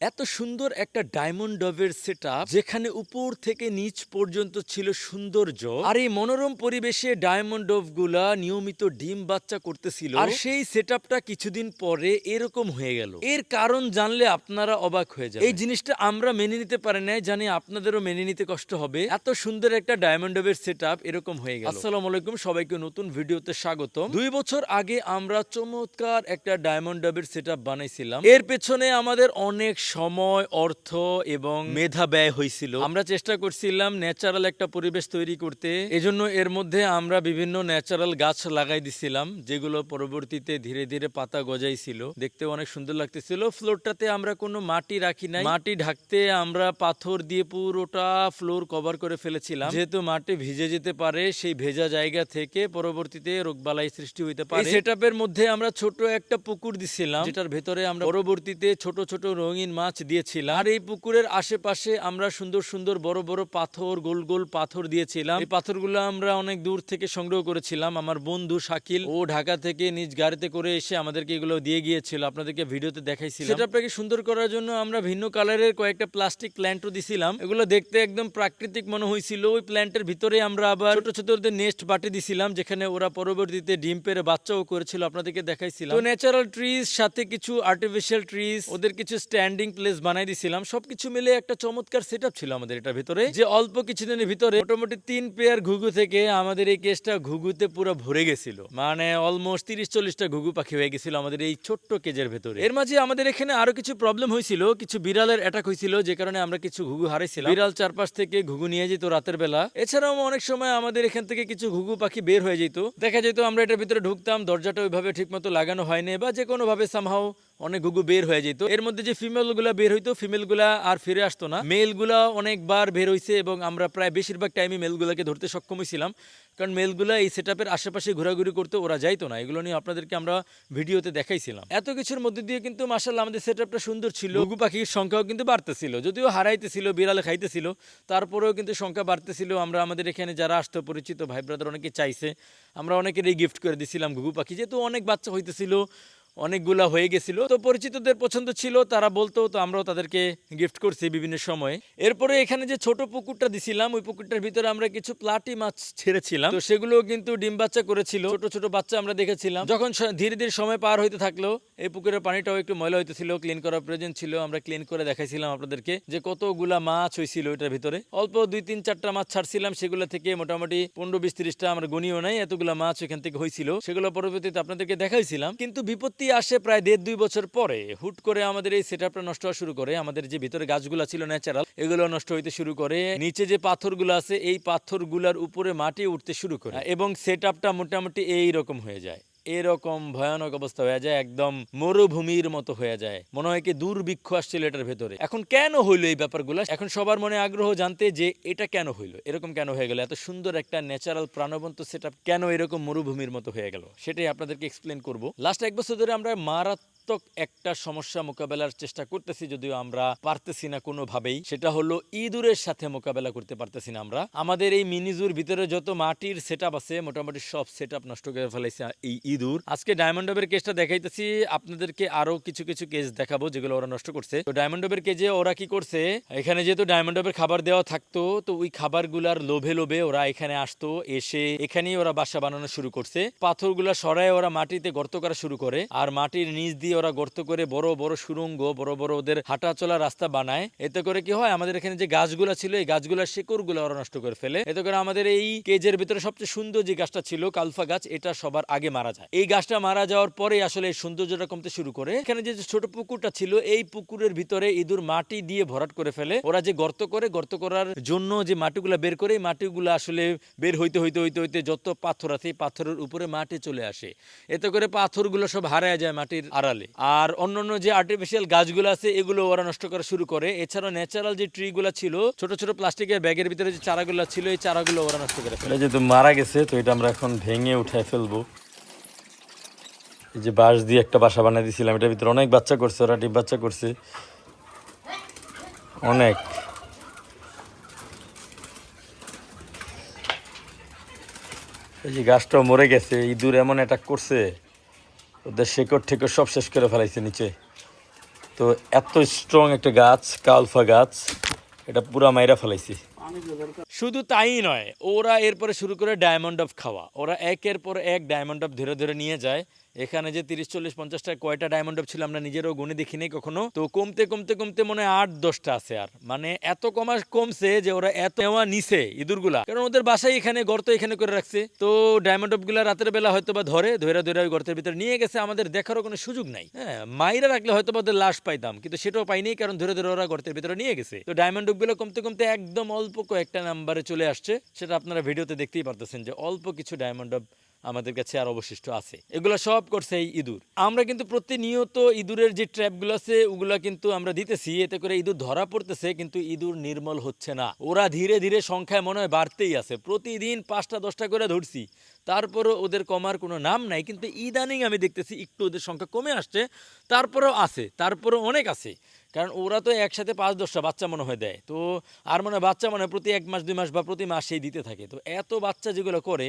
এত সুন্দর একটা ডায়মন্ড ডবের সেট যেখানে উপর থেকে নিচ পর্যন্ত ছিল সৌন্দর্য আর এই মনোরম পরিবেশে ডায়মন্ড ডবগুলা নিয়মিত ডিম বাচ্চা করতেছিল। আর সেই সেট কিছুদিন পরে এরকম হয়ে গেল। এর কারণ জানলে আপনারা অবাক হয়ে যাবে এই জিনিসটা আমরা মেনে নিতে পারি নাই, জানি আপনাদেরও মেনে নিতে কষ্ট হবে। এত সুন্দর একটা ডায়মন্ড ডবের সেট এরকম হয়ে গেল। আসসালামু আলাইকুম, সবাইকে নতুন ভিডিওতে স্বাগত দুই বছর আগে আমরা চমৎকার একটা ডায়মন্ড ডবের সেট বানাইছিলাম। এর পেছনে আমাদের অনেক সময় অর্থ এবং মেধা ব্যয় হয়েছিল আমরা চেষ্টা করছিলাম ন্যাচারাল একটা পরিবেশ তৈরি করতে। এজন্য এর মধ্যে আমরা বিভিন্ন ন্যাচারাল গাছ লাগাই দিছিলাম যেগুলো পরবর্তীতে ধীরে ধীরে পাতা গজাইছিল। দেখতে অনেক সুন্দর লাগতেছিল। ফ্লোরটাতে আমরা কোনো মাটি রাখি নাই। মাটি ঢাকতে আমরা পাথর দিয়ে পুরোটা ফ্লোর কভার করে ফেলেছিলাম। যেহেতু মাটি ভিজে যেতে পারে সেই ভেজা জায়গা থেকে পরবর্তীতে রোগবালাই সৃষ্টি হইতে পারে। সেটআপের মধ্যে আমরা ছোট একটা পুকুর দিছিলাম যেটার ভেতরে আমরা পরবর্তীতে ছোট ছোট রঙিন মাছ দিয়েছিলাম আর এই পুকুরের আশেপাশে আমরা সুন্দর সুন্দর বড় বড় পাথর, গোল গোল পাথর দিয়েছিলাম। এই পাথরগুলো আমরা অনেক দূর থেকে সংগ্রহ করেছিলাম। আমার বন্ধু শাকিল, ও ঢাকা থেকে নিজ গাড়িতে করে এসে আমাদেরকে এগুলো দিয়ে গিয়েছিল। আপনাদেরকে ভিডিওতে দেখাইছিলাম। সেটাপটাকে সুন্দর করার জন্য আমরা ভিন্ন কালারের কয়েকটা প্লাস্টিক প্ল্যান্টও দিছিলাম। এগুলো দেখতে একদম প্রাকৃতিক মনে হয়েছিল। ওই প্ল্যান্টের ভিতরে আমরা আবার ছোট ছোট ওদের নেস্ট বাটি দিছিলাম, যেখানে ওরা পরবর্তীতে ডিম পেরে বাচ্চাও করেছিল। আপনাদেরকে দেখাইছিলাম। তো ন্যাচারাল ট্রিজ সাথে কিছু আর্টিফিশিয়াল ট্রিজ ওদের কিছু স্ট্যান্ডিং প্লেস বানাই দিছিলাম, সবকিছু মিলে একটা চমৎকার সেটআপ ছিল আমাদের এটার ভিতরে। যে অল্প কিছুদিনের ভিতরে মোটামুটি তিন পেয়ার ঘুঘু থেকে আমাদের এই কেসটা ঘুঘুতে পুরো ভরে গেছিল। মানে অলমোস্ট তিরিশ চল্লিশটা ঘুঘু পাখি হয়ে গেছিল আমাদের এই ছোট্ট কেজের ভেতরে। এর মাঝে আমাদের এখানে আরও কিছু প্রবলেম হয়েছিল, কিছু বিড়ালের অ্যাটাক হয়েছিল, যে কারণে আমরা কিছু ঘুঘু হারাইছিলাম। বিড়াল চারপাশ থেকে ঘুঘু নিয়ে যেত রাতের বেলা। এছাড়াও অনেক সময় আমাদের এখান থেকে কিছু ঘুঘু পাখি বের হয়ে যেত। দেখা যেত আমরা এটার ভিতরে ঢুকতাম, দরজাটা ওইভাবে ঠিকমতো লাগানো হয়নি বা যে কোনো ভাবে সামহাও অনেক ঘুঘু বের হয়ে যেত। এর মধ্যে যে ফিমেলগুলা বের হইতো ফিমেলগুলা আর ফিরে আসতো না। মেলগুলা অনেকবার বের হইছে এবং আমরা প্রায় বেশিরভাগ টাইমে মেল গুলাকে ধরতে সক্ষম হয়েছিলাম কারণ মেলগুলা এই সেট আশেপাশে ঘোরাঘুরি করতে, ওরা যাইতো না। এগুলো নিয়ে আপনাদেরকে আমরা ভিডিওতে দেখাইছিলাম। এত কিছুর মধ্যে দিয়ে কিন্তু মাসাল্লাহ আমাদের সেট সুন্দর ছিল। ঘুঘু পাখির সংখ্যাও কিন্তু বাড়তেছিল। যদিও হারাইতেছিল, বিড়ালে খাইতেছিল, তারপরেও কিন্তু সংখ্যা বাড়তেছিল। আমরা আমাদের এখানে যারা আসতো, পরিচিত ভাই ব্রাদার অনেকে চাইছে, আমরা অনেকেরই গিফট করে দিছিলাম ঘুঘু পাখি। যেহেতু অনেক বাচ্চা হইতেছিল অনেকগুলা হয়ে গেছিল। তো পরিচিতদের পছন্দ ছিল, তারা বলতো, তো আমরাও তাদেরকে গিফট করছি বিভিন্ন সময়ে। এরপরে এখানে যে ছোট পুকুরটা দিছিলাম, ওই পুকুরটার ভিতরে আমরা কিছু প্লাটি মাছ ছেড়েছিলাম। তো সেগুলো কিন্তু ডিম বাচ্চা করেছিল। ছোট ছোট বাচ্চা আমরা দেখেছিলাম। যখন ধীরে ধীরে সময় পার হইতে থাকল, এই পুকুরের পানিটাও একটু ময়লা হইতেছিল ক্লিন করার প্রয়োজন ছিল। আমরা ক্লিন করে দেখাইছিলাম আপনাদেরকে যে কতগুলা মাছ হয়েছিল ওইটার ভিতরে। অল্প দুই, তিন, চারটা মাছ ছাড়ছিলাম, সেগুলো থেকে মোটামুটি পনেরো, বিশ, তিরিশটা আমরা গনিও নাই, এতগুলা মাছ এখান থেকে হয়েছিল সেগুলো পরবর্তীতে আপনাদেরকে দেখাইছিলাম। কিন্তু বিপত্তি আসে প্রায় দেড় দুই বছর পরে। হুট করে আমাদের এই সেটআপটা নষ্ট হওয়া শুরু করে। আমাদের যে ভিতরে গাছগুলো ছিল ন্যাচারাল এগুলো নষ্ট হইতে শুরু করে। নিচে যে পাথরগুলো আছে, এই পাথরগুলার উপরে মাটি উঠতে শুরু করে। এবং সেটআপটা মোটামুটি এই রকম হয়ে যায়। এরকম ভয়ানক অবস্থা হয়ে যায়, একদম মরুভূমির মতো হয়ে যায়। মনে হয় কি দুর্ভিক্ষ আসছিল এটার ভেতরে। এখন কেন হইল এই ব্যাপারগুলো? এখন সবার মনে আগ্রহ জানতে যে এটা কেন হইল? এরকম কেন হয়ে গেল? এত সুন্দর একটা ন্যাচারাল প্রাণবন্ত সেট কেন এরকম মরুভূমির মতো হয়ে গেল? সেটাই আপনাদেরকে এক্সপ্লেন করব। লাস্ট এক বছর ধরে আমরা মারাত্মক একটা সমস্যা মোকাবেলার চেষ্টা করতেছি যদিও আমরা পারতেছি না কোনোভাবেই। সেটা হলো ইঁদুরের সাথে মোকাবেলা করতে পারতেছি না আমরা। আমাদের এই মিনিজুর ভিতরে যত মাটির সেট আছে, মোটামুটি সব সেট নষ্ট করে ফেলাইছে এই ইঁদুর। আজকে ডায়মন্ড ডবের কেসটা দেখাইতেছি, আপনাদেরকে আরও কিছু কিছু কেস দেখাবো যেগুলো ওরা নষ্ট করছে। তো ডায়মন্ড ডবের কেজে ওরা কি করছে? এখানে যেহেতু ডায়মন্ড ডবের খাবার দেওয়া থাকতো, তো ওই খাবারগুলার লোভে লোভে ওরা এখানে আসতো, এসে এখানেই ওরা বাসা বানানো শুরু করছে। পাথরগুলা সরায় ওরা মাটিতে গর্ত করা শুরু করে, আর মাটির নিচ দিয়ে ওরা গর্ত করে বড় বড় সুরঙ্গ, বড় বড় ওদের হাঁটা চলা রাস্তা বানায়। এতে করে কি হয়, আমাদের এখানে যে গাছগুলো ছিল, এই গাছগুলোর শেকড়গুলো ওরা নষ্ট করে ফেলে। এতে করে আমাদের এই কেজের ভিতরে সবচেয়ে সুন্দর যে গাছটা ছিল, কালফা গাছ, এটা সবার আগে মারা যায়। এই গাছটা মারা যাওয়ার পরে আসলে এই সৌন্দর্যটা কমতে শুরু করে। এখানে যে ছোট পুকুরটা ছিল, এই পুকুরের ভিতরে ইঁদুর মাটি দিয়ে ভরাট করে ফেলে। ওরা যে গর্ত করে, গর্ত করার জন্য যে মাটিগুলা বের করে মাটিগুলো আসলে বের হইতে হইতে হইতে হইতে যত পাথর আছে পাথরের উপরে মাটি চলে আসে। এতে করে পাথরগুলো সব হারায় যায় মাটির আড়ালে। আর অন্যান্য যে আর্টিফিশিয়াল গাছগুলো আছে, এগুলো ওরা নষ্ট করা শুরু করে। এছাড়া ন্যাচারাল যে ট্রিগুলো ছিল, ছোট ছোট প্লাস্টিকের ব্যাগের ভিতরে যে চারাগুলো ছিল, এই চারাগুলো ওরা নষ্ট করে ফেলে। যেহেতু মারা গেছে, তো এটা আমরা এখন ভেঙে উঠায় ফেলব। এই যে বাঁশ দিয়ে একটা বাসা বানিয়ে দিয়েছিলাম, এটার ভিতরে অনেক বাচ্চা করছে, ওরা ডিম বাচ্চা করছে। অনেক। এই যে গাছটাও মরে গেছে, ইঁদুর এমন অ্যাটাক করছে। ওদের শেকড় ঠেকড় সব শেষ করে ফেলাইছে নিচে। তো এত স্ট্রং একটা গাছ, কালফা গাছ, এটা পুরা মাইরা ফেলাইছি। শুধু তাই নয়, ওরা এরপরে শুরু করে ডায়মন্ড অফ খাওয়া। ওরা একের পর এক ডায়মন্ড অফ ধরে ধরে নিয়ে যায়। এখানে যে তিরিশ, চল্লিশ, পঞ্চাশটা কয়টা ডায়মন্ড অফ ছিল আমরা নিজেরও গুনে দেখিনি কখনো। তো কমতে কমতে কমতে মনে আট, দশটা আছে আর। মানে এত কমা কমছে যে ওরা এত নেওয়া নিছে ইঁদুরগুলা। কারণ ওদের বাসায় এখানে গর্ত এখানে করে রাখছে। তো ডায়মন্ড অফগুলা রাতের বেলা হয়তো বা ধরে ধরে ধরে ওই গর্তের ভিতরে নিয়ে গেছে। আমাদের দেখারও কোনো সুযোগ নাই। হ্যাঁ মাইরা রাখলে হয়তো বা ওদের লাশ পাইতাম। কিন্তু সেটাও পাইনি কারণ ধরে ধরে ওরা গর্তের ভিতরে নিয়ে গেছে। তো ডায়মন্ডগুলো কমতে কমতে একদম অল্প কয়েকটা নাম্বারে চলে আসছে সেটা আপনারা ভিডিওতে দেখতেই পারতেছেন যে অল্প কিছু ডায়মন্ড আমাদের কাছে আর অবশিষ্ট আছে। এগুলো সব করছে এই ইঁদুর। আমরা কিন্তু প্রতিনিয়ত ইঁদুরের যে ট্র্যাপগুলো আছে, ওগুলো কিন্তু আমরা দিতেছি। এতে করে ইঁদুর ধরা পড়তেছে, কিন্তু ইঁদুর নির্মল হচ্ছে না। ওরা ধীরে ধীরে সংখ্যায় মনে হয় বাড়তেই আছে। প্রতিদিন পাঁচটা, দশটা করে ধরছি। তারপরও ওদের কমার কোনো নাম নাই, কিন্তু ইদানিং আমি দেখতেছি একটু ওদের সংখ্যা কমে আসছে, তারপরেও আছে, তারপরেও অনেক আছে। কারণ ওরা তো একসাথে পাঁচ, দশটা বাচ্চা মনে হয় দেয়। তো আর মনে বাচ্চা মনে প্রতি এক মাস, দুই মাস বা প্রতি মাসেই দিতে থাকে। তো এত বাচ্চা যেগুলো করে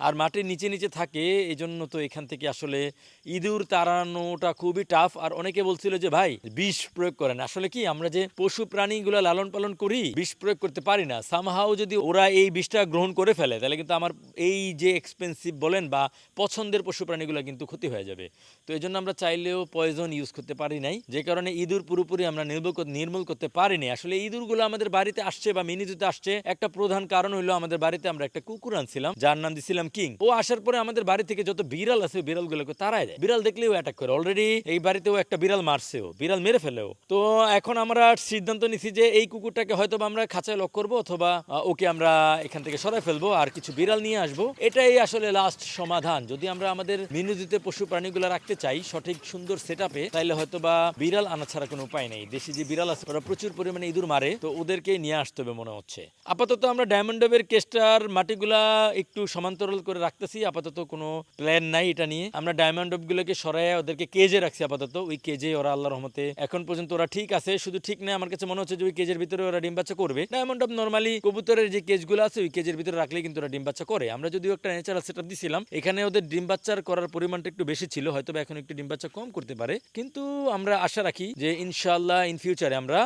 আর মাটির নিচে নিচে থাকে এই জন্য তো এখান থেকে আসলে ইঁদুর তাড়ানোটা খুবই টাফ আর অনেকে বলছিল যে, ভাই, বিষ প্রয়োগ করেন। আসলে কি, আমরা যে পশু প্রাণীগুলো লালন পালন করি, বিষ প্রয়োগ করতে পারি না। সামহাও যদি ওরা এই বিষটা গ্রহণ করে ফেলে, তাহলে কিন্তু আমার এই যে এক্সপেন্সিভ বলেন বা পছন্দের পশু প্রাণীগুলো কিন্তু ক্ষতি হয়ে যাবে। তো এই জন্য আমরা চাইলেও পয়জন ইউজ করতে পারি নাই। যে কারণে ইঁদুর পুরোপুরি আমরা নির্মূল নির্মূল করতে পারিনি আসলে ইঁদুরগুলো আমাদের বাড়িতে আসছে বা মিনিজুতে আসছে, একটা প্রধান কারণ হলো আমাদের বাড়িতে আমরা একটা কুকুর আনছিলাম, যার নাম দিছিলাম কিং। ও আসার পরে আমাদের বাড়ি থেকে যত বিড়াল আছে বিড়ালগুলোকে তাড়ায় দেয়। বিড়াল দেখলেও অ্যাটাক করে। অলরেডি এই বাড়িতেও একটা বিড়াল মারছেও বিড়াল মেরে ফেলেও তো এখন আমরা সিদ্ধান্ত নিছি যে এই কুকুরটাকে হয়তো আমরা খাঁচায় লক করব অথবা ওকে আমরা এখান থেকে সরাই ফেলব আর কিছু বিড়াল নিয়ে আসব। এটাই আসলে লাস্ট সমাধান। যদি আমরা আমাদের মিনুজিতে পশু প্রাণীগুলো রাখতে চাই সঠিক সুন্দর সেট আপে তাহলে হয়তো বা বিড়াল আনা ছাড়া কোনো উপায় নেই। দেশি যে বিড়াল আছে, ওরা প্রচুর পরিমাণে ইঁদুর মারে, তো ওদেরকে নিয়ে আসতে হবে মনে হচ্ছে। আপাতত আমরা ডায়মন্ড ডবের কেস্টার মাটিগুলা একটু সমান্তরাল করে রাখতেছি, আপাতত কোনো প্ল্যান নাই এটা নিয়ে। আমরা ডায়মন্ড গুলোকে সরাই ওদেরকে কেজে রাখছি আপাতত। ওই কেজে ওরা আল্লাহর রহমতে এখন পর্যন্ত ওরা ঠিক আছে, শুধু ঠিক নেই আমার কাছে মনে হচ্ছে যে ওই কেজের ভিতরে ওরা ডিম বাচ্চা করবে। ডায়মন্ড অফ নর্মালি কবুতরের যে কেজগুলো আছে, ওই কেজের ভিতরে রাখলে কিন্তু ওরা ডিম বাচ্চা করে। আমরা যদিও একটা ন্যাচারাল সেট আপ দিছিলাম, এখানে ওদের ডিম বাচ্চার করার পরিমাণটা একটু বেশি ছিল হয়তো এখন একটু ডিম বাচ্চা কম করতে পারে। কিন্তু আমরা আশা রাখি যে ইনশাআল্লাহ ইন ফিউচারে আমরা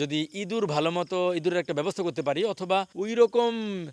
যদি ইঁদুর ভালো মতো ইঁদুরের একটা ব্যবস্থা করতে পারি, অথবা ওই রকম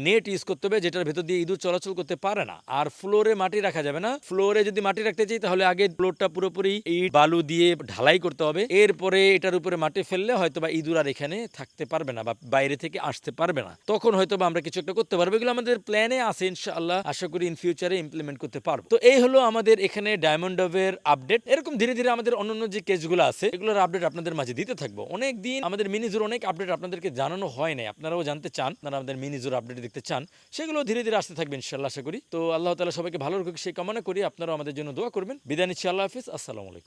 নেট ইউজ করতে হবে যেটার ভেতর দিয়ে ইঁদুর চলাচল করতে পারে না। আর ফ্লোরে মাটি রাখা যাবে না। ফ্লোরে যদি মাটি রাখতে চাই, তাহলে আগে ফ্লোরটা পুরোপুরি ইট, বালু দিয়ে ঢালাই করতে হবে। এরপরে এটার উপরে মাটি ফেললে হয়তো বা ইঁদুর আর এখানে থাকতে পারবে না বা বাইরে থেকে আসতে পারবে না। তখন হয়তো বা আমরা কিছু একটা করতে পারব। এগুলো আমাদের প্ল্যানে আছে, ইনশাআল্লাহ। আশা করি ইন ফিউচারে ইমপ্লিমেন্ট করতে পারব। তো এই হলো আমাদের এখানে ডায়মন্ড অফের আপডেট এরকম ধীরে ধীরে আমাদের অন্যান্য যে কেসগুলো আছে, এগুলোর আপডেট আপনাদের মাঝে দিতে থাকব। অনেক দিন আমাদের মিনিজুর অনেক আপডেট আপনাদেরকে জানানো হয় নাই। আপনারাও জানতে চান, আপনারা আমাদের মিনিজুর আপডেট দেখতে চান, সেগুলো ধীরে ধীরে আসতে থাকবে, ইনশাআল্লাহ, আশা করি। তো আল্লাহ তালা সবাইকে ভালো রাখুক, সেই কামনা করি। আপনারাও আমাদের জন্য দোয়া করবেন। বিদায় নিচ্ছি। আল্লাহ হাফিজ। আসসালামু আলাইকুম।